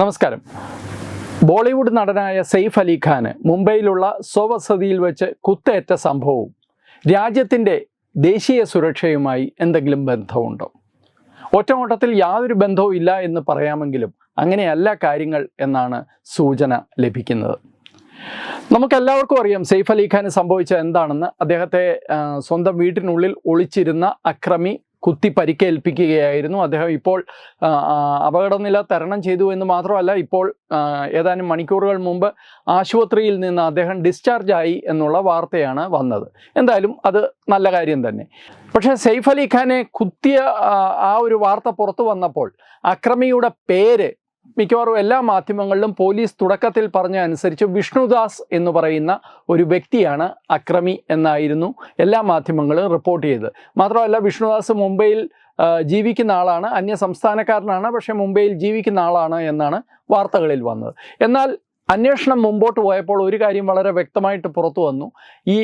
നമസ്കാരം. ബോളിവുഡ് നടനായ സെയ്ഫ് അലി ഖാന് മുംബൈയിലുള്ള സ്വവസതിയിൽ വെച്ച് കുത്തേറ്റ സംഭവവും രാജ്യത്തിന്റെ ദേശീയ സുരക്ഷയുമായി എന്തെങ്കിലും ബന്ധമുണ്ടോ? ഒറ്റമോട്ടത്തിൽ യാതൊരു ബന്ധവും ഇല്ല എന്ന് പറയാമെങ്കിലും അങ്ങനെയല്ല കാര്യങ്ങൾ എന്നാണ് സൂചന ലഭിക്കുന്നത്. നമുക്കെല്ലാവർക്കും അറിയാം സെയ്ഫ് അലി ഖാന് സംഭവിച്ച എന്താണെന്ന്. അദ്ദേഹത്തെ സ്വന്തം വീട്ടിനുള്ളിൽ ഒളിച്ചിരുന്ന അക്രമി കുത്തി പരിക്കേൽപ്പിക്കുകയായിരുന്നു. അദ്ദേഹം ഇപ്പോൾ അപകടനില തരണം ചെയ്തു എന്ന് മാത്രമല്ല ഇപ്പോൾ ഏതാനും മണിക്കൂറുകൾ മുമ്പ് ആശുപത്രിയിൽ നിന്ന് അദ്ദേഹം ഡിസ്ചാർജ് ആയി എന്നുള്ള വാർത്തയാണ് വന്നത്. എന്തായാലും അത് നല്ല കാര്യം തന്നെ. പക്ഷേ സെയ്ഫ് അലി ഖാനെ കുത്തിയ ആ ഒരു വാർത്ത പുറത്തു വന്നപ്പോൾ അക്രമിയുടെ പേര് മിക്കവാറും എല്ലാ മാധ്യമങ്ങളിലും പോലീസ് തുടക്കത്തിൽ പറഞ്ഞ അനുസരിച്ച് വിഷ്ണുദാസ് എന്ന് പറയുന്ന ഒരു വ്യക്തിയാണ് അക്രമി എന്നായിരുന്നു എല്ലാ മാധ്യമങ്ങളും റിപ്പോർട്ട് ചെയ്തത്. മാത്രമല്ല വിഷ്ണുദാസ് മുംബൈയിൽ ജീവിക്കുന്ന ആളാണ് അന്യ സംസ്ഥാനക്കാരനാണ് പക്ഷേ മുംബൈയിൽ ജീവിക്കുന്ന ആളാണ് എന്നാണ് വാർത്തകളിൽ വന്നത്. എന്നാൽ അന്വേഷണം മുമ്പോട്ട് പോയപ്പോൾ ഒരു കാര്യം വളരെ വ്യക്തമായിട്ട് പുറത്തു വന്നു. ഈ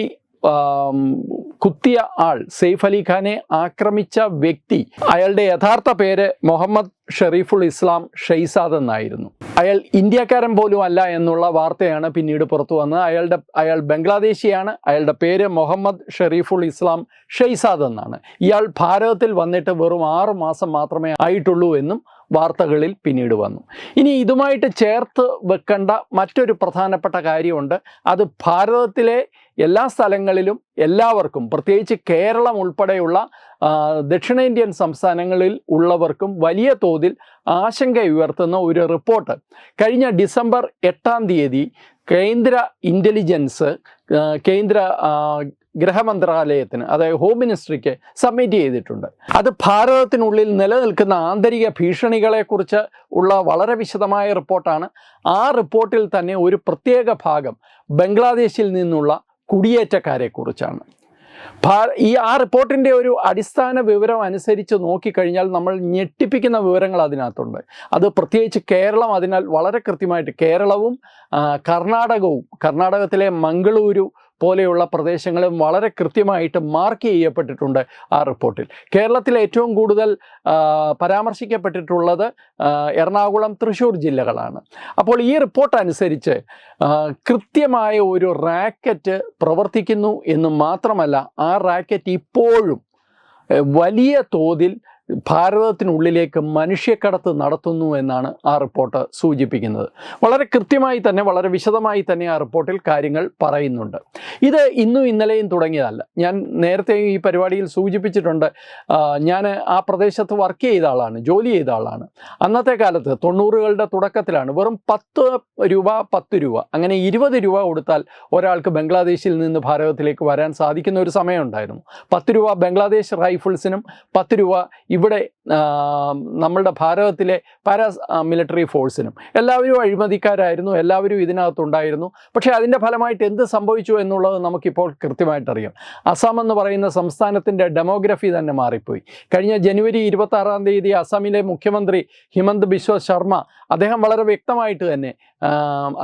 കുത്തിയ ആൾ സെയ്ഫ് അലി ഖാനെ ആക്രമിച്ച വ്യക്തി അയാളുടെ യഥാർത്ഥ പേര് മുഹമ്മദ് ഷെറീഫുൾ ഇസ്ലാം ഷെയ്സാദ് എന്നായിരുന്നു. അയാൾ ഇന്ത്യക്കാരൻ പോലും അല്ല എന്നുള്ള വാർത്തയാണ് പിന്നീട് പുറത്തു വന്നത്. അയാളുടെ അയാൾ ബംഗ്ലാദേശിയാണ്. അയാളുടെ പേര് മുഹമ്മദ് ഷെറീഫുൾ ഇസ്ലാം ഷെയ്സാദ് എന്നാണ്. ഇയാൾ ഭാരതത്തിൽ വന്നിട്ട് വെറും ആറ് മാസം മാത്രമേ ആയിട്ടുള്ളൂ എന്നും വാർത്തകളിൽ പിന്നീട് വന്നു. ഇനി ഇതുമായിട്ട് ചേർത്ത് വെക്കേണ്ട മറ്റൊരു പ്രധാനപ്പെട്ട കാര്യമുണ്ട്. അത് ഭാരതത്തിലെ എല്ലാ സ്ഥലങ്ങളിലും എല്ലാവർക്കും പ്രത്യേകിച്ച് കേരളം ഉൾപ്പെടെയുള്ള ദക്ഷിണേന്ത്യൻ സംസ്ഥാനങ്ങളിൽ ഉള്ളവർക്കും വലിയ തോതിൽ ആശങ്ക ഉയർത്തുന്ന ഒരു റിപ്പോർട്ട്. കഴിഞ്ഞ ഡിസംബർ എട്ടാം തീയതി കേന്ദ്ര ഇന്റലിജൻസ് കേന്ദ്ര ഗൃഹമന്ത്രാലയത്തിന് അതായത് ഹോം മിനിസ്ട്രിക്ക് സബ്മിറ്റ് ചെയ്തിട്ടുണ്ട്. അത് ഭാരതത്തിനുള്ളിൽ നിലനിൽക്കുന്ന ആന്തരിക ഭീഷണികളെക്കുറിച്ച് ഉള്ള വളരെ വിശദമായ റിപ്പോർട്ടാണ്. ആ റിപ്പോർട്ടിൽ തന്നെ ഒരു പ്രത്യേക ഭാഗം ബംഗ്ലാദേശിൽ നിന്നുള്ള കുടിയേറ്റക്കാരെക്കുറിച്ചാണ്. ഈ ആ റിപ്പോർട്ടിന്റെ ഒരു അടിസ്ഥാന വിവരം അനുസരിച്ച് നോക്കിക്കഴിഞ്ഞാൽ നമ്മൾ ഞെട്ടിപ്പിക്കുന്ന വിവരങ്ങൾ അതിനകത്തുണ്ട്. അത് പ്രത്യേകിച്ച് കേരളം അതിനാൽ വളരെ കൃത്യമായിട്ട് കേരളവും കർണാടകവും കർണാടകത്തിലെ മംഗളൂരു പോലെയുള്ള പ്രദേശങ്ങളും വളരെ കൃത്യമായിട്ട് മാർക്ക് ചെയ്യപ്പെട്ടിട്ടുണ്ട് ആ റിപ്പോർട്ടിൽ. കേരളത്തിൽ ഏറ്റവും കൂടുതൽ പരാമർശിക്കപ്പെട്ടിട്ടുള്ളത് എറണാകുളം തൃശ്ശൂർ ജില്ലകളാണ്. അപ്പോൾ ഈ റിപ്പോർട്ട് അനുസരിച്ച് കൃത്യമായ ഒരു റാക്കറ്റ് പ്രവർത്തിക്കുന്നു എന്ന് മാത്രമല്ല ആ റാക്കറ്റ് ഇപ്പോഴും വലിയ തോതിൽ ഭാരതത്തിനുള്ളിലേക്ക് മനുഷ്യക്കടത്ത് നടത്തുന്നു എന്നാണ് ആ റിപ്പോർട്ട് സൂചിപ്പിക്കുന്നത്. വളരെ കൃത്യമായി തന്നെ വളരെ വിശദമായി തന്നെ ആ റിപ്പോർട്ടിൽ കാര്യങ്ങൾ പറയുന്നുണ്ട്. ഇത് ഇന്നും ഇന്നലെയും തുടങ്ങിയതല്ല. ഞാൻ നേരത്തെ ഈ പരിപാടിയിൽ സൂചിപ്പിച്ചിട്ടുണ്ട് ഞാൻ ആ പ്രദേശത്ത് വർക്ക് ചെയ്ത ആളാണ് ജോലി ചെയ്ത ആളാണ്. അന്നത്തെ കാലത്ത് തൊണ്ണൂറുകളുടെ തുടക്കത്തിലാണ്. വെറും പത്ത് രൂപ പത്ത് രൂപ അങ്ങനെ ഇരുപത് രൂപ കൊടുത്താൽ ഒരാൾക്ക് ബംഗ്ലാദേശിൽ നിന്ന് ഭാരതത്തിലേക്ക് വരാൻ സാധിക്കുന്ന ഒരു സമയമുണ്ടായിരുന്നു പത്ത് രൂപ ബംഗ്ലാദേശ് റൈഫിൾസിനും പത്ത് രൂപ ഇവിടെ നമ്മളുടെ ഭാരതത്തിലെ പാരാ മിലിറ്ററി ഫോഴ്സിനും എല്ലാവരും അഴിമതിക്കാരായിരുന്നു എല്ലാവരും ഇതിനകത്തുണ്ടായിരുന്നു. പക്ഷേ അതിന്റെ ഫലമായിട്ട് എന്ത് സംഭവിച്ചു എന്നുള്ളത് നമുക്കിപ്പോൾ കൃത്യമായിട്ടറിയാം. അസം എന്ന് പറയുന്ന സംസ്ഥാനത്തിന്റെ ഡെമോഗ്രഫി തന്നെ മാറിപ്പോയി. കഴിഞ്ഞ ജനുവരി ഇരുപത്തി ആറാം തീയതി അസമിലെ മുഖ്യമന്ത്രി ഹിമന്ത് ബിശ്വ ശർമ്മ അദ്ദേഹം വളരെ വ്യക്തമായിട്ട് തന്നെ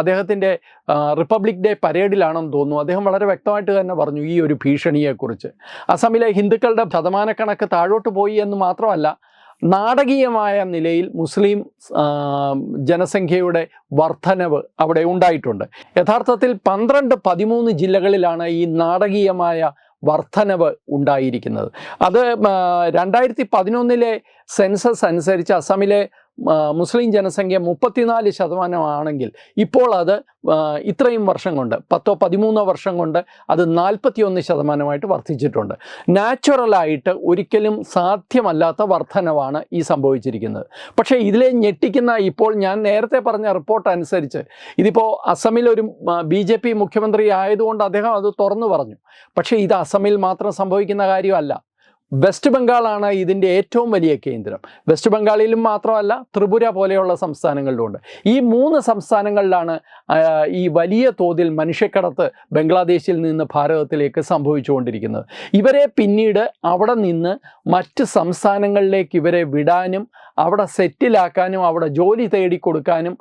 അദ്ദേഹത്തിന്റെ റിപ്പബ്ലിക് ഡേ പരേഡിലാണെന്ന് തോന്നുന്നു. അദ്ദേഹം വളരെ വ്യക്തമായിട്ട് തന്നെ പറഞ്ഞു ഈ ഒരു ഭീഷണിയെക്കുറിച്ച്. അസമിലെ ഹിന്ദുക്കളുടെ ശതമാനക്കണക്ക് താഴോട്ട് പോയി എന്ന് മാത്രമല്ല നാടകീയമായ നിലയിൽ മുസ്ലിം ജനസംഖ്യയുടെ വർധനവ് അവിടെ ഉണ്ടായിട്ടുണ്ട്. യഥാർത്ഥത്തിൽ പന്ത്രണ്ട് പതിമൂന്ന് ജില്ലകളിലാണ് ഈ നാടകീയമായ വർധനവ് ഉണ്ടായിരിക്കുന്നത്. അത് രണ്ടായിരത്തി പതിനൊന്നിലെ സെൻസസ് അനുസരിച്ച് അസമിലെ മുസ്ലിം ജനസംഖ്യ മുപ്പത്തിനാല് ശതമാനമാണെങ്കിൽ ഇപ്പോൾ അത് ഇത്രയും വർഷം കൊണ്ട് പത്തോ പതിമൂന്നോ വർഷം കൊണ്ട് അത് നാൽപ്പത്തിയൊന്ന് ശതമാനമായിട്ട് വർദ്ധിച്ചിട്ടുണ്ട്. നാച്ചുറലായിട്ട് ഒരിക്കലും സാധ്യമല്ലാത്ത വർധനവാണ് ഈ സംഭവിച്ചിരിക്കുന്നത്. പക്ഷേ ഇതിലെ ഞെട്ടിക്കുന്ന ഇപ്പോൾ ഞാൻ നേരത്തെ പറഞ്ഞ റിപ്പോർട്ട് അനുസരിച്ച് ഇതിപ്പോൾ അസമിൽ ഒരു ബി ജെ പി മുഖ്യമന്ത്രി ആയതുകൊണ്ട് അദ്ദേഹം അത് തുറന്നു പറഞ്ഞു. പക്ഷേ ഇത് അസമിൽ മാത്രം സംഭവിക്കുന്ന കാര്യമല്ല. വെസ്റ്റ് ബംഗാളാണ് ഇതിന്റെ ഏറ്റവും വലിയ കേന്ദ്രം. വെസ്റ്റ് ബംഗാളിലും മാത്രമല്ല ത്രിപുര പോലെയുള്ള സംസ്ഥാനങ്ങളിലുമുണ്ട്. ഈ മൂന്ന് സംസ്ഥാനങ്ങളിലാണ് ഈ വലിയ തോതിൽ മനുഷ്യക്കടത്ത് ബംഗ്ലാദേശിൽ നിന്ന് ഭാരതത്തിലേക്ക് സംഭവിച്ചുകൊണ്ടിരിക്കുന്നത്. ഇവരെ പിന്നീട് അവിടെ നിന്ന് മറ്റ് സംസ്ഥാനങ്ങളിലേക്ക് ഇവരെ വിടാനും അവിടെ സെറ്റിലാക്കാനും അവിടെ ജോലി തേടിക്കൊടുക്കാനും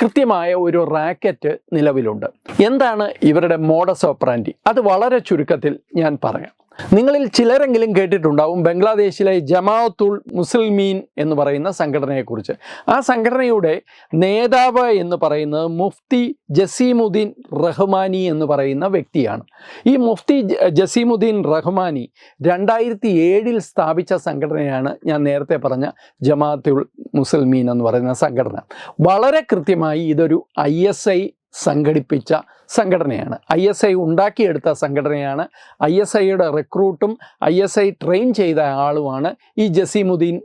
കൃത്യമായ ഒരു റാക്കറ്റ് നിലവിലുണ്ട്. എന്താണ് ഇവരുടെ മോഡസ് ഓപ്പറാൻഡി അത് വളരെ ചുരുക്കത്തിൽ ഞാൻ പറയാം. നിങ്ങളിൽ ചിലരെങ്കിലും കേട്ടിട്ടുണ്ടാവും ബംഗ്ലാദേശിലെ ജമാഅത്തുൽ മുസ്ലിമീൻ എന്ന് പറയുന്ന സംഘടനയെക്കുറിച്ച്. ആ സംഘടനയുടെ നേതാവ് എന്ന് പറയുന്നത് മുഫ്തി ജസീമുദ്ദീൻ റഹ്മാനി എന്ന് പറയുന്ന വ്യക്തിയാണ്. ഈ മുഫ്തി ജസീമുദ്ദീൻ റഹ്മാനി രണ്ടായിരത്തി ഏഴിൽ സ്ഥാപിച്ച സംഘടനയാണ് ഞാൻ നേരത്തെ പറഞ്ഞ ജമാഅത്തുൽ മുസ്ലിമീൻ എന്ന് പറയുന്ന സംഘടന. വളരെ കൃത്യമായി ഇതൊരു ഐ എസ് ഐ സംഘടിപ്പിച്ച സംഘടനയാണ്. ഐ എസ് ഐ ഉണ്ടാക്കിയെടുത്ത സംഘടനയാണ്. ഐ എസ് ഐയുടെ റിക്രൂട്ടും ഐ എസ് ഐ ട്രെയിൻ ചെയ്ത ആളുമാണ് ഈ ജസീമുദ്ദീൻ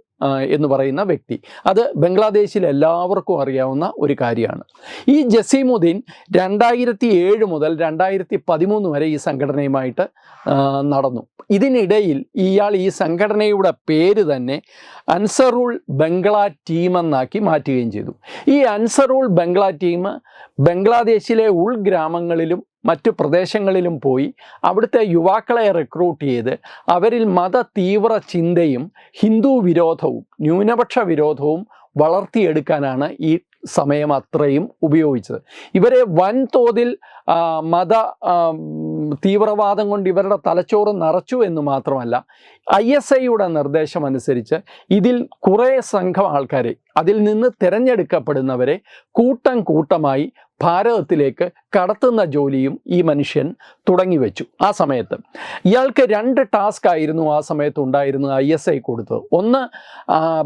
എന്ന് പറയുന്ന വ്യക്തി. അത് ബംഗ്ലാദേശിൽ എല്ലാവർക്കും അറിയാവുന്ന ഒരു കാര്യമാണ്. ഈ ജസീമുദ്ദീൻ രണ്ടായിരത്തി ഏഴ് മുതൽ രണ്ടായിരത്തി പതിമൂന്ന് വരെ ഈ സംഘടനയുമായിട്ട് നടന്നു. ഇതിനിടയിൽ ഇയാൾ ഈ സംഘടനയുടെ പേര് തന്നെ അൻസറുൾ ബംഗ്ലാ ടീം എന്നാക്കി മാറ്റുകയും ചെയ്തു. ഈ അൻസറുൾ ബംഗ്ലാ ടീം ബംഗ്ലാദേശിലെ ഉൾഗ്രാമങ്ങളിലും മറ്റു പ്രദേശങ്ങളിലും പോയി അവിടുത്തെ യുവാക്കളെ റിക്രൂട്ട് ചെയ്ത് അവരിൽ മത തീവ്ര ചിന്തയും ഹിന്ദു വിരോധവും ന്യൂനപക്ഷ വിരോധവും വളർത്തിയെടുക്കാനാണ് ഈ സമയം അത്രയും ഉപയോഗിച്ചത്. ഇവരെ വൻതോതിൽ മത തീവ്രവാദം കൊണ്ട് ഇവരുടെ തലച്ചോറ് നിറച്ചു എന്ന് മാത്രമല്ല ഐ എസ് ഐയുടെ നിർദ്ദേശം അനുസരിച്ച് ഇതിൽ കുറേ സംഘം ആൾക്കാരെ അതിൽ നിന്ന് തിരഞ്ഞെടുക്കപ്പെടുന്നവരെ കൂട്ടം കൂട്ടമായി ഭാരതത്തിലേക്ക് കടത്തുന്ന ജോലിയും ഈ മനുഷ്യൻ തുടങ്ങി വെച്ചു ആ സമയത്ത്. ഇയാൾക്ക് രണ്ട് ടാസ്ക് ആയിരുന്നു ആ സമയത്ത് ഉണ്ടായിരുന്നത് ഐ എസ് ഐ കൊടുത്തത്. ഒന്ന്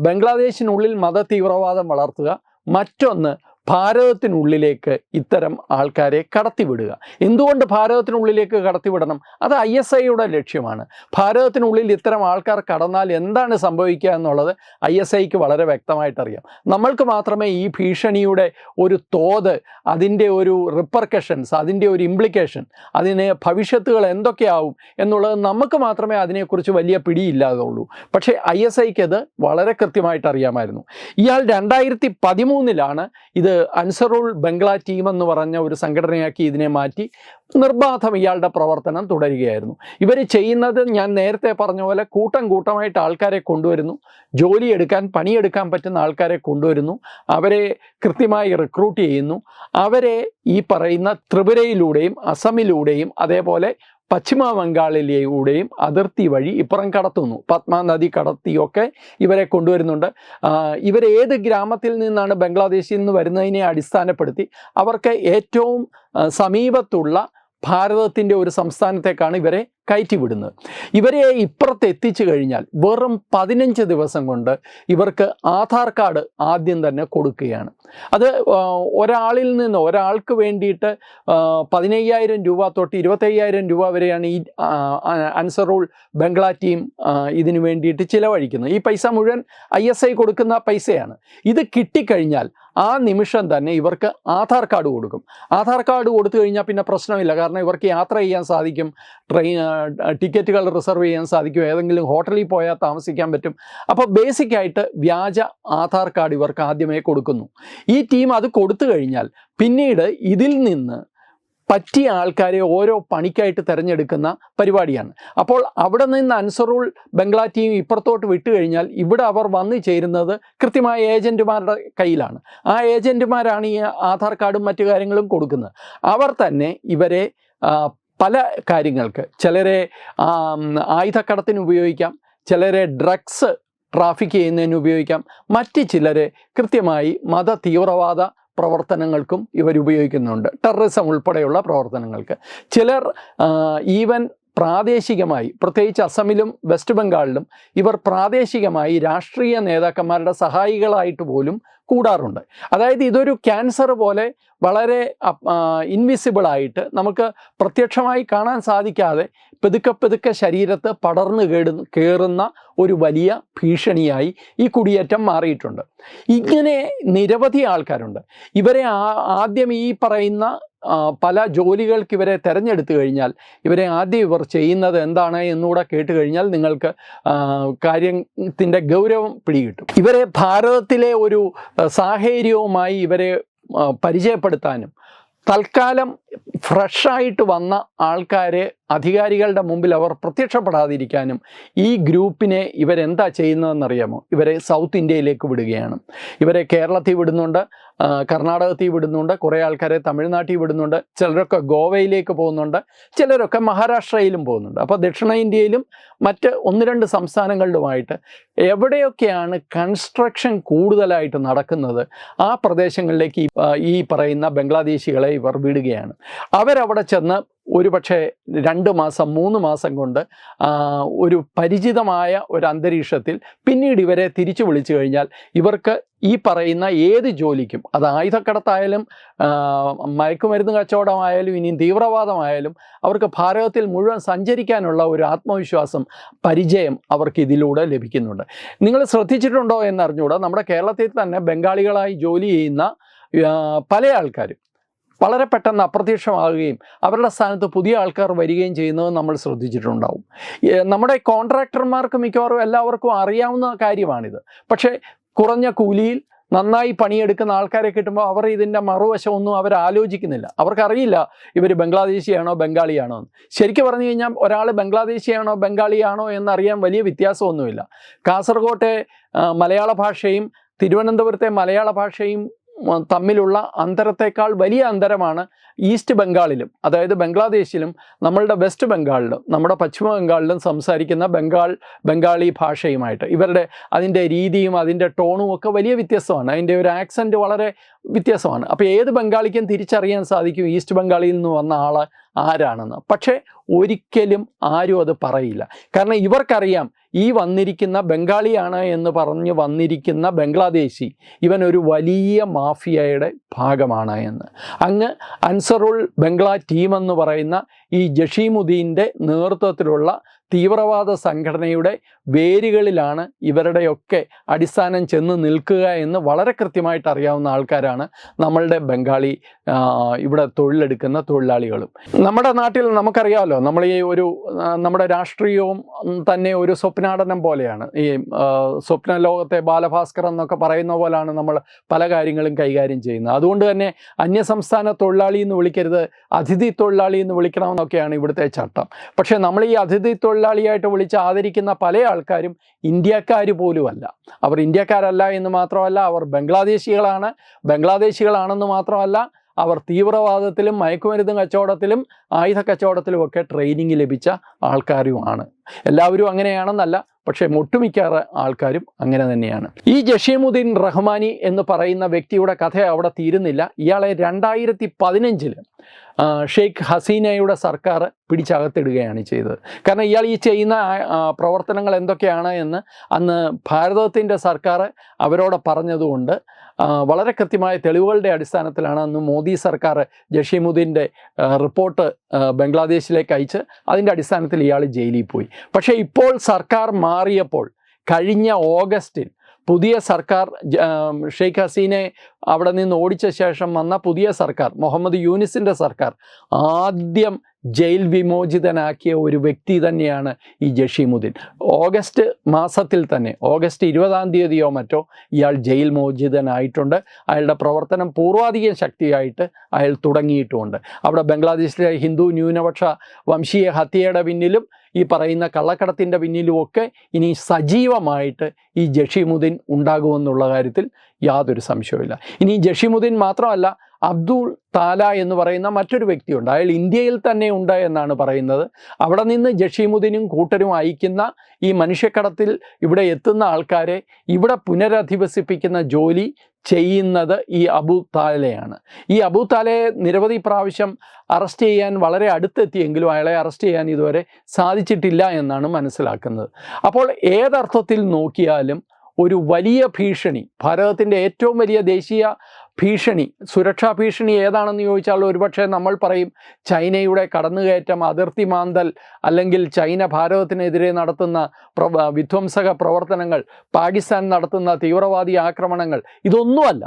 ബംഗ്ലാദേശിനുള്ളിൽ മത തീവ്രവാദം വളർത്തുക മറ്റൊന്ന് ഭാരതത്തിനുള്ളിലേക്ക് ഇത്തരം ആൾക്കാരെ കടത്തിവിടുക. എന്തുകൊണ്ട് ഭാരതത്തിനുള്ളിലേക്ക് കടത്തിവിടണം? അത് ഐ എസ് ഐയുടെ ലക്ഷ്യമാണ്. ഭാരതത്തിനുള്ളിൽ ഇത്തരം ആൾക്കാർ കടന്നാൽ എന്താണ് സംഭവിക്കുക എന്നുള്ളത് ഐ എസ് ഐക്ക് വളരെ വ്യക്തമായിട്ടറിയാം. നമ്മൾക്ക് മാത്രമേ ഈ ഭീഷണിയുടെ ഒരു തോത് അതിന്റെ ഒരു റിപ്പർക്കഷൻസ് അതിന്റെ ഒരു ഇംപ്ലിക്കേഷൻ അതിന് ഭവിഷ്യത്തുകൾ എന്തൊക്കെയാവും എന്നുള്ളത് നമുക്ക് മാത്രമേ അതിനെക്കുറിച്ച് വലിയ പിടിയില്ലാതുള്ളൂ. പക്ഷേ ഐ എസ് ഐക്ക് അത് വളരെ കൃത്യമായിട്ട് അറിയാമായിരുന്നു ഇയാൾ രണ്ടായിരത്തി പതിമൂന്നിലാണ് ഇത് അൻസറുൾ ബംഗ്ലാ ടീം എന്ന് പറഞ്ഞ ഒരു സംഘടനയാക്കി ഇതിനെ മാറ്റി നിർബാധം ഇയാളുടെ പ്രവർത്തനം തുടരുകയായിരുന്നു. ഇവർ ചെയ്യുന്നത് ഞാൻ നേരത്തെ പറഞ്ഞ പോലെ കൂട്ടം കൂട്ടമായിട്ട് ആൾക്കാരെ കൊണ്ടുവരുന്നു. ജോലി എടുക്കാൻ പണിയെടുക്കാൻ പറ്റുന്ന ആൾക്കാരെ കൊണ്ടുവരുന്നു. അവരെ കൃത്യമായി റിക്രൂട്ട് ചെയ്യുന്നു. അവരെ ഈ പറയുന്ന ത്രിപുരയിലൂടെയും അസമിലൂടെയും അതേപോലെ പശ്ചിമ ബംഗാളിലൂടെയും അതിർത്തി വഴി ഇപ്പുറം കടത്തുന്നു. പത്മ നദി കടത്തിയൊക്കെ ഇവരെ കൊണ്ടുവരുന്നുണ്ട്. ഇവരേത് ഗ്രാമത്തിൽ നിന്നാണ് ബംഗ്ലാദേശിൽ നിന്ന് വരുന്നതിനെ അടിസ്ഥാനപ്പെടുത്തി അവർക്ക് ഏറ്റവും സമീപത്തുള്ള ഭാരതത്തിന്റെ ഒരു സംസ്ഥാനത്തേക്കാണ് ഇവരെ കയറ്റിവിടുന്നത്. ഇവരെ ഇപ്പുറത്ത് എത്തിച്ചു കഴിഞ്ഞാൽ വെറും പതിനഞ്ച് ദിവസം കൊണ്ട് ഇവർക്ക് ആധാർ കാർഡ് ആദ്യം തന്നെ കൊടുക്കുകയാണ്. അത് ഒരാളിൽ നിന്ന് ഒരാൾക്ക് വേണ്ടിയിട്ട് പതിനയ്യായിരം രൂപ തൊട്ട് ഇരുപത്തയ്യായിരം രൂപ വരെയാണ് ഈ അൻസറുൾ ബംഗ്ലാ ടീം ഇതിനു വേണ്ടിയിട്ട് ചിലവഴിക്കുന്നത്. ഈ പൈസ മുഴുവൻ ഐ കൊടുക്കുന്ന പൈസയാണ്. ഇത് കിട്ടിക്കഴിഞ്ഞാൽ ആ നിമിഷം തന്നെ ഇവർക്ക് ആധാർ കാർഡ് കൊടുക്കും. ആധാർ കാർഡ് കൊടുത്തു കഴിഞ്ഞാൽ പിന്നെ പ്രശ്നമില്ല. കാരണം ഇവർക്ക് യാത്ര ചെയ്യാൻ സാധിക്കും. ട്രെയിൻ ടിക്കറ്റുകൾ റിസർവ് ചെയ്യാൻ സാധിക്കും. ഏതെങ്കിലും ഹോട്ടലിൽ പോയാൽ താമസിക്കാൻ പറ്റും. അപ്പോൾ ബേസിക്കായിട്ട് വ്യാജ ആധാർ കാർഡ് ഇവർക്ക് ആദ്യമേ കൊടുക്കുന്നു. ഈ ടീം അത് കൊടുത്തു കഴിഞ്ഞാൽ പിന്നീട് ഇതിൽ നിന്ന് പറ്റിയ ആൾക്കാരെ ഓരോ പണിക്കായിട്ട് തിരഞ്ഞെടുക്കുന്ന പരിപാടിയാണ്. അപ്പോൾ അവിടെ നിന്ന് അൻസറുൾ ബംഗ്ലാ ടീം ഇപ്പുറത്തോട്ട് വിട്ടു കഴിഞ്ഞാൽ ഇവിടെ അവർ വന്നു ചേരുന്നത് കൃത്യമായ ഏജന്റുമാരുടെ കയ്യിലാണ്. ആ ഏജന്റുമാരാണ് ഈ ആധാർ കാർഡും മറ്റു കാര്യങ്ങളും കൊടുക്കുന്നത്. അവർ തന്നെ ഇവരെ പല കാര്യങ്ങൾക്ക് ചിലരെ ആയുധക്കടത്തിന് ഉപയോഗിക്കാം ചിലരെ ഡ്രഗ്സ് ട്രാഫിക് ചെയ്യുന്നതിന് ഉപയോഗിക്കാം മറ്റ് ചിലരെ കൃത്യമായി മത തീവ്രവാദ പ്രവർത്തനങ്ങൾക്കും ഇവർ ഉപയോഗിക്കുന്നുണ്ട് ടെററിസം ഉൾപ്പെടെയുള്ള പ്രവർത്തനങ്ങൾക്ക്. ചിലർ ഈവൻ പ്രാദേശികമായി പ്രത്യേകിച്ച് അസമിലും വെസ്റ്റ് ബംഗാളിലും ഇവർ പ്രാദേശികമായി രാഷ്ട്രീയ നേതാക്കന്മാരുടെ സഹായികളായിട്ട് പോലും കൂടാറുണ്ട്. അതായത് ഇതൊരു ക്യാൻസർ പോലെ വളരെ ഇൻവിസിബിളായിട്ട് നമുക്ക് പ്രത്യക്ഷമായി കാണാൻ സാധിക്കാതെ പെതുക്കെ പെതുക്കെ ശരീരത്ത് പടർന്നു കേടു കയറുന്ന ഒരു വലിയ ഭീഷണിയായി ഈ കുടിയേറ്റം മാറിയിട്ടുണ്ട്. ഇങ്ങനെ നിരവധി ആൾക്കാരുണ്ട്. ഇവരെ ആദ്യം ഈ പറയുന്ന പല ജോലികൾക്ക് ഇവരെ തിരഞ്ഞെടുത്തു കഴിഞ്ഞാൽ ഇവരെ ആദ്യം ഇവർ ചെയ്യുന്നത് എന്താണ് എന്നുകൂടെ കേട്ട് കഴിഞ്ഞാൽ നിങ്ങൾക്ക് കാര്യത്തിന്റെ ഗൗരവം പിടികിട്ടും. ഇവരെ ഭാരതത്തിലെ ഒരു സാഹചര്യവുമായി ഇവരെ പരിചയപ്പെടുത്താനും തൽക്കാലം ഫ്രഷായിട്ട് വന്ന ആൾക്കാരെ അധികാരികളുടെ മുമ്പിൽ അവർ പ്രത്യക്ഷപ്പെടാതിരിക്കാനും ഈ ഗ്രൂപ്പിനെ ഇവരെന്താ ചെയ്യുന്നതെന്നറിയാമോ? ഇവരെ സൗത്ത് ഇന്ത്യയിലേക്ക് വിടുകയാണ്. ഇവരെ കേരളത്തിൽ വിടുന്നുണ്ട് കർണാടകത്തിൽ വിടുന്നുണ്ട് കുറേ ആൾക്കാരെ തമിഴ്നാട്ടിൽ വിടുന്നുണ്ട് ചിലരൊക്കെ ഗോവയിലേക്ക് പോകുന്നുണ്ട് ചിലരൊക്കെ മഹാരാഷ്ട്രയിലും പോകുന്നുണ്ട്. അപ്പോൾ ദക്ഷിണ ഇന്ത്യയിലും മറ്റ് ഒന്ന് രണ്ട് സംസ്ഥാനങ്ങളിലുമായിട്ട് എവിടെയൊക്കെയാണ് കൺസ്ട്രക്ഷൻ കൂടുതലായിട്ട് നടക്കുന്നത്? ആ പ്രദേശങ്ങളിലേക്ക് ഈ പറയുന്ന ബംഗ്ലാദേശികളെ ഇവർ വിടുകയാണ്. അവരവിടെ ചെന്ന് ഒരു പക്ഷേ രണ്ട് മാസം മൂന്ന് മാസം കൊണ്ട് ഒരു പരിചിതമായ ഒരു അന്തരീക്ഷത്തിൽ പിന്നീട് ഇവരെ തിരിച്ചു വിളിച്ചു കഴിഞ്ഞാൽ ഇവർക്ക് ഈ പറയുന്ന ഏത് ജോലിക്കും അത് ആയുധക്കടത്തായാലും മയക്കുമരുന്ന് കച്ചവടമായാലും ഇനിയും തീവ്രവാദമായാലും അവർക്ക് ഭാരതത്തിൽ മുഴുവൻ സഞ്ചരിക്കാനുള്ള ഒരു ആത്മവിശ്വാസം പരിചയം അവർക്ക് ഇതിലൂടെ ലഭിക്കുന്നുണ്ട്. നിങ്ങൾ ശ്രദ്ധിച്ചിട്ടുണ്ടോ എന്നറിഞ്ഞുകൂടാ നമ്മുടെ കേരളത്തിൽ തന്നെ ബംഗാളികളായി ജോലി ചെയ്യുന്ന പല ആൾക്കാരും. വളരെ പെട്ടെന്ന് അപ്രത്യക്ഷമാകുകയും അവരുടെ സ്ഥാനത്ത് പുതിയ ആൾക്കാർ വരികയും ചെയ്യുന്നത് നമ്മൾ ശ്രദ്ധിച്ചിട്ടുണ്ടാവും. നമ്മുടെ കോൺട്രാക്ടർമാർക്ക് മിക്കവാറും എല്ലാവർക്കും അറിയാവുന്ന കാര്യമാണിത്. പക്ഷേ കുറഞ്ഞ കൂലിയിൽ നന്നായി പണിയെടുക്കുന്ന ആൾക്കാരെ കിട്ടുമ്പോൾ അവർ ഇതിന്റെ മറുവശമൊന്നും അവർ ആലോചിക്കുന്നില്ല. അവർക്കറിയില്ല ഇവർ ബംഗ്ലാദേശിയാണോ ബംഗാളിയാണോ എന്ന്. ശരിക്കും പറഞ്ഞു കഴിഞ്ഞാൽ ഒരാൾ ബംഗ്ലാദേശിയാണോ ബംഗാളിയാണോ എന്നറിയാൻ വലിയ വ്യത്യാസമൊന്നുമില്ല. കാസർഗോട്ടെ മലയാള ഭാഷയും തിരുവനന്തപുരത്തെ മലയാള ഭാഷയും തമ്മിലുള്ള അന്തരത്തേക്കാൾ വലിയ അന്തരമാണ് ഈസ്റ്റ് ബംഗാളിലും. അതായത് ബംഗ്ലാദേശിലും നമ്മളുടെ വെസ്റ്റ് ബംഗാളിലും നമ്മുടെ പശ്ചിമ ബംഗാളിലും സംസാരിക്കുന്ന ബംഗാൾ ബംഗാളി ഭാഷയുമായിട്ട്. ഇവരുടെ അതിന്റെ രീതിയും അതിന്റെ ടോണും ഒക്കെ വലിയ വ്യത്യാസമാണ്. അതിന്റെ ഒരു ആക്സന്റ് വളരെ വ്യത്യാസമാണ്. അപ്പോൾ ഏത് ബംഗാളിക്കും തിരിച്ചറിയാൻ സാധിക്കും? ഈസ്റ്റ് ബംഗാളിൽ നിന്ന് വന്ന ആൾ ആരാണെന്ന്. പക്ഷേ ഒരിക്കലും ആരും അത് പറയില്ല. കാരണം ഇവർക്കറിയാം ഈ വന്നിരിക്കുന്ന ബംഗാളിയാണ് എന്ന് പറഞ്ഞ് വന്നിരിക്കുന്ന ബംഗ്ലാദേശി ഇവൻ ഒരു വലിയ മാഫിയയുടെ ഭാഗമാണ് എന്ന്. അങ്ങ് അൻസറുൾ ബംഗ്ലാ ടീം എന്ന് പറയുന്ന ഈ ജഷീമുദ്ദീന്റെ നേതൃത്വത്തിലുള്ള തീവ്രവാദ സംഘടനയുടെ വേരുകളിലാണ് ഇവരുടെയൊക്കെ അടിസ്ഥാനം ചെന്ന് നിൽക്കുക എന്ന് വളരെ കൃത്യമായിട്ട് അറിയാവുന്ന ആൾക്കാരാണ് നമ്മളുടെ ബംഗാളി ഇവിടെ തൊഴിലെടുക്കുന്ന തൊഴിലാളികളും. നമ്മുടെ നാട്ടിൽ നമുക്കറിയാമല്ലോ നമ്മൾ ഈ ഒരു നമ്മുടെ രാഷ്ട്രീയവും തന്നെ ഒരു സ്വപ്നാടനം പോലെയാണ്. ഈ സ്വപ്ന ലോകത്തെ ബാലഭാസ്കർ എന്നൊക്കെ പറയുന്ന പോലാണ് നമ്മൾ പല കാര്യങ്ങളും കൈകാര്യം ചെയ്യുന്നത്. അതുകൊണ്ട് തന്നെ അന്യസംസ്ഥാന തൊഴിലാളി എന്ന് വിളിക്കരുത് അതിഥി തൊഴിലാളി എന്ന് വിളിക്കണമെന്നൊക്കെയാണ് ഇവിടുത്തെ ചട്ടം. പക്ഷേ നമ്മൾ ഈ അതിഥി തൊഴിലാളിയായിട്ട് വിളിച്ച് ആദരിക്കുന്ന പല ആൾക്കാരും ഇന്ത്യക്കാർ പോലുമല്ല. അവർ ഇന്ത്യക്കാരല്ല എന്ന് മാത്രമല്ല അവർ ബംഗ്ലാദേശികളാണ് ബംഗ്ലാദേശികളാണെന്ന് മാത്രമല്ല അവർ തീവ്രവാദത്തിലും മയക്കുമരുന്ന് കച്ചവടത്തിലും ആയുധ കച്ചവടത്തിലുമൊക്കെ ട്രെയിനിങ് ലഭിച്ച ആൾക്കാരുമാണ്. എല്ലാവരും അങ്ങനെയാണെന്നല്ല പക്ഷേ ഒട്ടുമിക്ക ആൾക്കാരും അങ്ങനെ തന്നെയാണ്. ഈ ജഷീമുദ്ദീൻ റഹ്മാനി എന്ന് പറയുന്ന വ്യക്തിയുടെ കഥ അവിടെ തീരുന്നില്ല. ഇയാളെ രണ്ടായിരത്തി പതിനഞ്ചിൽ ഷെയ്ഖ് ഹസീനയുടെ സർക്കാർ പിടിച്ചകത്തിടുകയാണ് ചെയ്തത്. കാരണം ഇയാൾ ഈ ചെയ്യുന്ന പ്രവർത്തനങ്ങൾ എന്തൊക്കെയാണ് എന്ന് അന്ന് ഭാരതത്തിന്റെ സർക്കാർ അവരോട് പറഞ്ഞതുകൊണ്ട് വളരെ കൃത്യമായ തെളിവുകളുടെ അടിസ്ഥാനത്തിലാണ് അന്ന് മോദി സർക്കാർ ജഷീമുദ്ദീന്റെ റിപ്പോർട്ട് ബംഗ്ലാദേശിലേക്ക് അയച്ച് അതിന്റെ അടിസ്ഥാനത്തിൽ ഇയാൾ ജയിലിൽ പോയി. പക്ഷേ ഇപ്പോൾ സർക്കാർ മാറിയപ്പോൾ കഴിഞ്ഞ ഓഗസ്റ്റിൽ പുതിയ സർക്കാർ ഷെയ്ഖ് ഹസീനെ അവിടെ നിന്ന് ഓടിച്ച ശേഷം വന്ന പുതിയ സർക്കാർ മുഹമ്മദ് യൂനിസിന്റെ സർക്കാർ ആദ്യം ജയിൽ വിമോചിതനാക്കിയ ഒരു വ്യക്തി തന്നെയാണ് ഈ ജഷീമുദ്ദീൻ. ഓഗസ്റ്റ് മാസത്തിൽ തന്നെ ഓഗസ്റ്റ് ഇരുപതാം തീയതിയോ മറ്റോ ഇയാൾ ജയിൽ മോചിതനായിട്ടുണ്ട്. അയാളുടെ പ്രവർത്തനം പൂർവാധിക ശക്തിയായിട്ട് അയാൾ തുടങ്ങിയിട്ടുമുണ്ട് അവിടെ ബംഗ്ലാദേശിലെ ഹിന്ദു ന്യൂനപക്ഷ വംശീയ ഹത്യയുടെ പിന്നിലും ഈ പറയുന്ന കള്ളക്കടത്തിന്റെ പിന്നിലുമൊക്കെ ഇനി സജീവമായിട്ട് ഈ ജഷീമുദ്ദീൻ ഉണ്ടാകുമെന്നുള്ള കാര്യത്തിൽ യാതൊരു സംശയവുമില്ല. ഇനി ജഷീമുദ്ദീൻ മാത്രമല്ല അബ്ദുൾ താല എന്ന് പറയുന്ന മറ്റൊരു വ്യക്തിയുണ്ട്. അയാൾ ഇന്ത്യയിൽ തന്നെ ഉണ്ട് എന്നാണ് പറയുന്നത്. അവിടെ നിന്ന് ജഷീമുദ്ദീനും കൂട്ടരും അയക്കുന്ന ഈ മനുഷ്യക്കടത്തിൽ ഇവിടെ എത്തുന്ന ആൾക്കാരെ ഇവിടെ പുനരധിവസിപ്പിക്കുന്ന ജോലി ചെയ്യുന്നത് ഈ അബു താലയാണ്. ഈ അബു താലയെ നിരവധി പ്രാവശ്യം അറസ്റ്റ് ചെയ്യാൻ വളരെ അടുത്തെത്തിയെങ്കിലും അയാളെ അറസ്റ്റ് ചെയ്യാൻ ഇതുവരെ സാധിച്ചിട്ടില്ല എന്നാണ് മനസ്സിലാക്കുന്നത്. അപ്പോൾ ഏതർത്ഥത്തിൽ നോക്കിയാലും ഒരു വലിയ ഭീഷണി ഭാരതത്തിന്റെ ഏറ്റവും വലിയ ദേശീയ ഭീഷണി. സുരക്ഷാ ഭീഷണി ഏതാണെന്ന് ചോദിച്ചാൽ ഒരുപക്ഷെ നമ്മൾ പറയും ചൈനയുടെ കടന്നുകയറ്റം അതിർത്തി മാന്തൽ അല്ലെങ്കിൽ ചൈന ഭാരതത്തിനെതിരെ നടത്തുന്ന വിധ്വംസക പ്രവർത്തനങ്ങൾ പാകിസ്ഥാൻ നടത്തുന്ന തീവ്രവാദി ആക്രമണങ്ങൾ ഇതൊന്നുമല്ല.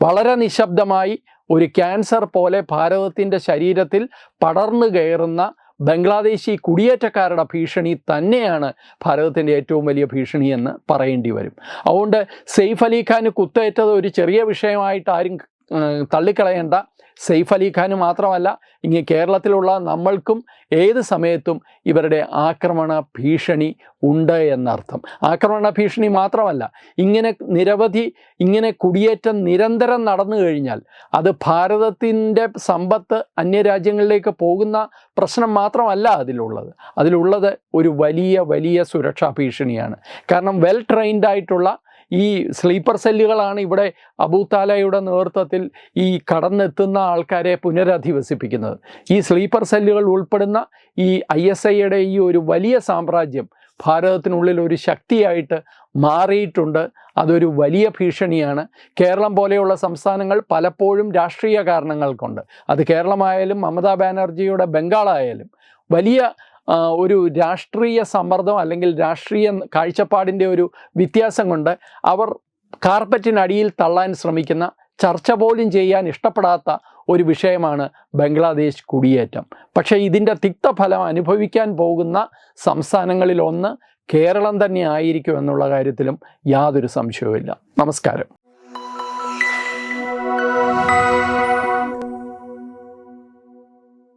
വളരെ നിശബ്ദമായി ഒരു ക്യാൻസർ പോലെ ഭാരതത്തിന്റെ ശരീരത്തിൽ പടർന്നു കയറുന്ന ബംഗ്ലാദേശി കുടിയേറ്റക്കാരുടെ ഭീഷണി തന്നെയാണ് ഭാരതത്തിന്റെ ഏറ്റവും വലിയ ഭീഷണി എന്ന് പറയേണ്ടി വരും. അതുകൊണ്ട് സെയ്ഫ് അലി ഖാന് കുത്തേറ്റത് ഒരു ചെറിയ വിഷയമായിട്ട് ആരും തള്ളിക്കളയേണ്ട. സെയ്ഫ് അലി ഖാന് മാത്രമല്ല ഇങ്ങനെ കേരളത്തിലുള്ള നമ്മൾക്കും ഏത് സമയത്തും ഇവരുടെ ആക്രമണ ഭീഷണി ഉണ്ട് എന്നർത്ഥം. ആക്രമണ ഭീഷണി മാത്രമല്ല ഇങ്ങനെ നിരവധി ഇങ്ങനെ കുടിയേറ്റം നിരന്തരം നടന്നു കഴിഞ്ഞാൽ അത് ഭാരതത്തിന്റെ സമ്പത്ത് അന്യരാജ്യങ്ങളിലേക്ക് പോകുന്ന പ്രശ്നം മാത്രമല്ല അതിലുള്ളത്. അതിലുള്ളത് ഒരു വലിയ വലിയ സുരക്ഷാ ഭീഷണിയാണ്. കാരണം വെൽ ട്രെയിൻഡ് ആയിട്ടുള്ള ഈ സ്ലീപ്പർ സെല്ലുകളാണ് ഇവിടെ അബൂത്താലയുടെ നേതൃത്വത്തിൽ ഈ കടന്നെത്തുന്ന ആൾക്കാരെ പുനരധിവസിപ്പിക്കുന്നത്. ഈ സ്ലീപ്പർ സെല്ലുകൾ ഉൾപ്പെടുന്ന ഈ ഐ എസ് ഐയുടെ ഈ ഒരു വലിയ സാമ്രാജ്യം ഭാരതത്തിനുള്ളിൽ ഒരു ശക്തിയായിട്ട് മാറിയിട്ടുണ്ട്. അതൊരു വലിയ ഭീഷണിയാണ്. കേരളം പോലെയുള്ള സംസ്ഥാനങ്ങൾ പലപ്പോഴും രാഷ്ട്രീയ കാരണങ്ങൾ കൊണ്ട് അത് കേരളമായാലും മമതാ ബാനർജിയുടെ ബംഗാളായാലും വലിയ ഒരു രാഷ്ട്രീയ സമ്മർദ്ദം അല്ലെങ്കിൽ രാഷ്ട്രീയ കാഴ്ചപ്പാടിന്റെ ഒരു വ്യത്യാസം കൊണ്ട് അവർ കാർപ്പറ്റിനടിയിൽ തള്ളാൻ ശ്രമിക്കുന്ന ചർച്ച പോലും ചെയ്യാൻ ഇഷ്ടപ്പെടാത്ത ഒരു വിഷയമാണ് ബംഗ്ലാദേശ് കുടിയേറ്റം. പക്ഷേ ഇതിന്റെ തിക്തഫലം അനുഭവിക്കാൻ പോകുന്ന സംസ്ഥാനങ്ങളിലൊന്ന് കേരളം തന്നെ ആയിരിക്കും എന്നുള്ള കാര്യത്തിലും യാതൊരു സംശയവുമില്ല. നമസ്കാരം.